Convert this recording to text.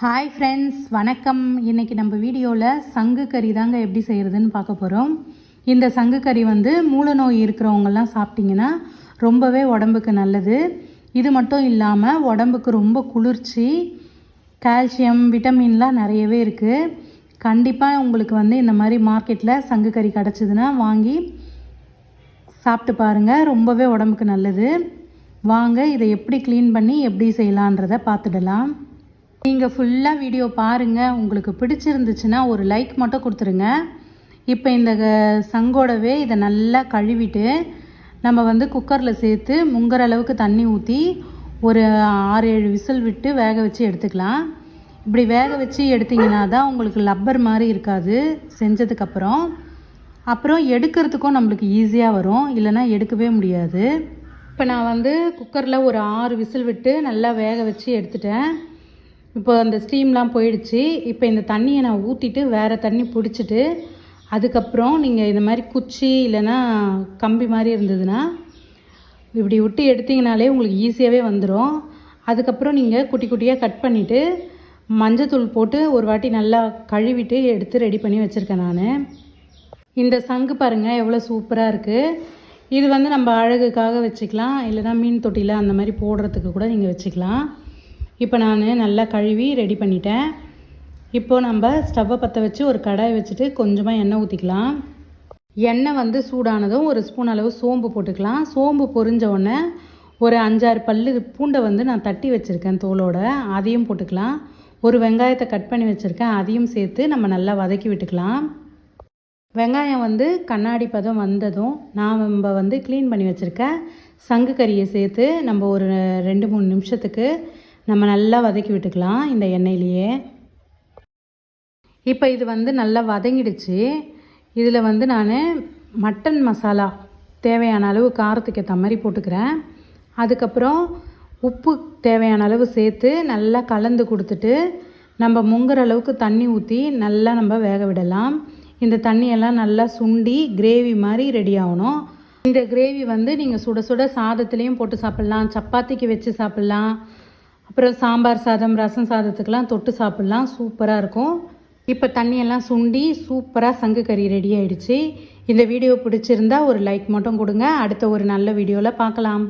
Hi friends வணக்கம். இன்றைக்கி நம்ம வீடியோவில் சங்கு கறி தாங்க எப்படி செய்கிறதுன்னு பார்க்க போகிறோம் இந்த சங்கு கறி வந்து மூல நோய் இருக்கிறவங்கெல்லாம் சாப்பிட்டிங்கன்னா ரொம்பவே உடம்புக்கு நல்லது. இது மட்டும் இல்லாமல் உடம்புக்கு ரொம்ப குளிர்ச்சி கால்சியம் விட்டமின்லாம் நிறையவே இருக்குது கண்டிப்பாக உங்களுக்கு வந்து இந்த மாதிரி மார்க்கெட்டில் சங்கு கறி கிடச்சிதுன்னா வாங்கி சாப்பிட்டு பாருங்கள் ரொம்பவே உடம்புக்கு நல்லது. வாங்க இதை எப்படி க்ளீன் பண்ணி எப்படி செய்யலான்றதை பார்த்துடலாம். நீங்கள் ஃபுல்லாக வீடியோ பாருங்கள் உங்களுக்கு பிடிச்சிருந்துச்சுன்னா ஒரு லைக் மட்டும் கொடுத்துருங்க. இப்போ இந்த க- சங்கோடவே இதை நல்லா கழுவிட்டு நம்ம வந்து குக்கரில் சேர்த்து முங்குற அளவுக்கு தண்ணி ஊற்றி ஒரு ஆறு ஏழு விசில் விட்டு வேக வச்சு எடுத்துக்கலாம். இப்படி வேக வச்சு எடுத்தீங்கன்னா தான் உங்களுக்கு லப்பர் மாதிரி இருக்காது செஞ்சதுக்கப்புறம் அப்புறம். எடுக்கிறதுக்கும் நம்மளுக்கு ஈஸியாக வரும். இல்லைன்னா எடுக்கவே முடியாது. இப்போ நான் வந்து குக்கரில் ஒரு ஆறு விசில் விட்டு நல்லா வேக வச்சு எடுத்துட்டேன். இப்போ அந்த ஸ்டீம்லாம் போயிடுச்சு. இப்போ இந்த தண்ணியை நான் ஊற்றிட்டு வேறு தண்ணி பிடிச்சிட்டு அதுக்கப்புறம் நீங்கள் இந்த மாதிரி குச்சி இல்லைன்னா கம்பி மாதிரி இருந்ததுன்னா இப்படி விட்டு எடுத்தீங்கனாலே உங்களுக்கு ஈஸியாகவே வந்துடும் அதுக்கப்புறம் நீங்கள் குட்டி குட்டியாக கட் பண்ணிவிட்டு மஞ்சத்தூள் போட்டு ஒரு வாட்டி நல்லா கழுவிட்டு எடுத்து ரெடி பண்ணி வச்சுருக்கேன் நான். இந்த சங்கு பாருங்கள் எவ்வளோ சூப்பராக இருக்குது இது வந்து நம்ம அழகுக்காக வச்சுக்கலாம். இல்லைன்னா மீன் தொட்டியில் அந்த மாதிரி போடுறதுக்கு கூட நீங்கள் வச்சுக்கலாம். இப்போ நான் நல்லா கழுவி ரெடி பண்ணிட்டேன். இப்போது நம்ம ஸ்டவ்வை பற்ற வச்சு ஒரு கடாய் வச்சுட்டு கொஞ்சமாக எண்ணெய் ஊற்றிக்கலாம் எண்ணெய் வந்து சூடானதும் ஒரு ஸ்பூன் அளவு சோம்பு போட்டுக்கலாம். சோம்பு பொரிஞ்ச உடனே ஒரு அஞ்சாறு பல்லு பூண்டை வந்து நான் தட்டி வச்சுருக்கேன் தோலோட. அதையும் போட்டுக்கலாம். ஒரு வெங்காயத்தை கட் பண்ணி வச்சுருக்கேன். அதையும் சேர்த்து நம்ம நல்லா வதக்கி விட்டுக்கலாம். வெங்காயம் வந்து கண்ணாடி பதம் வந்ததும் நான் நம்ம வந்து க்ளீன் பண்ணி வச்சுருக்கேன் சங்கு கறியை சேர்த்து நம்ம ஒரு ரெண்டு மூணு நிமிஷத்துக்கு நம்ம நல்லா வதக்கி விட்டுக்கலாம் இந்த எண்ணெயிலேயே. இப்போ இது வந்து நல்லா வதங்கிடுச்சு. இதில் வந்து நான் மட்டன் மசாலா தேவையான அளவு காரத்துக்கு ஏற்ற மாதிரி போட்டுக்கிறேன். அதுக்கப்புறம் உப்பு தேவையான அளவு சேர்த்து நல்லா கலந்து கொடுத்துட்டு நம்ம முங்குற அளவுக்கு தண்ணி ஊற்றி நல்லா நம்ம வேக விடலாம். இந்த தண்ணியெல்லாம் நல்லா சுண்டி கிரேவி மாதிரி ரெடி ஆகணும். இந்த கிரேவி வந்து நீங்கள் சுட சுட சாதத்துலேயும் போட்டு சாப்பிட்லாம். சப்பாத்திக்கு வச்சு சாப்பிட்லாம். அப்புறம் சாம்பார் சாதம் ரசம் சாதத்துக்கெலாம் தொட்டு சாப்பிட்லாம். சூப்பராக இருக்கும். இப்போ தண்ணியெல்லாம் சுண்டி சூப்பராக சங்கு கறி ரெடி ஆயிடுச்சு. இந்த வீடியோ பிடிச்சிருந்தா ஒரு லைக் மட்டும் கொடுங்க. அடுத்த ஒரு நல்ல வீடியோவில் பார்க்கலாம்.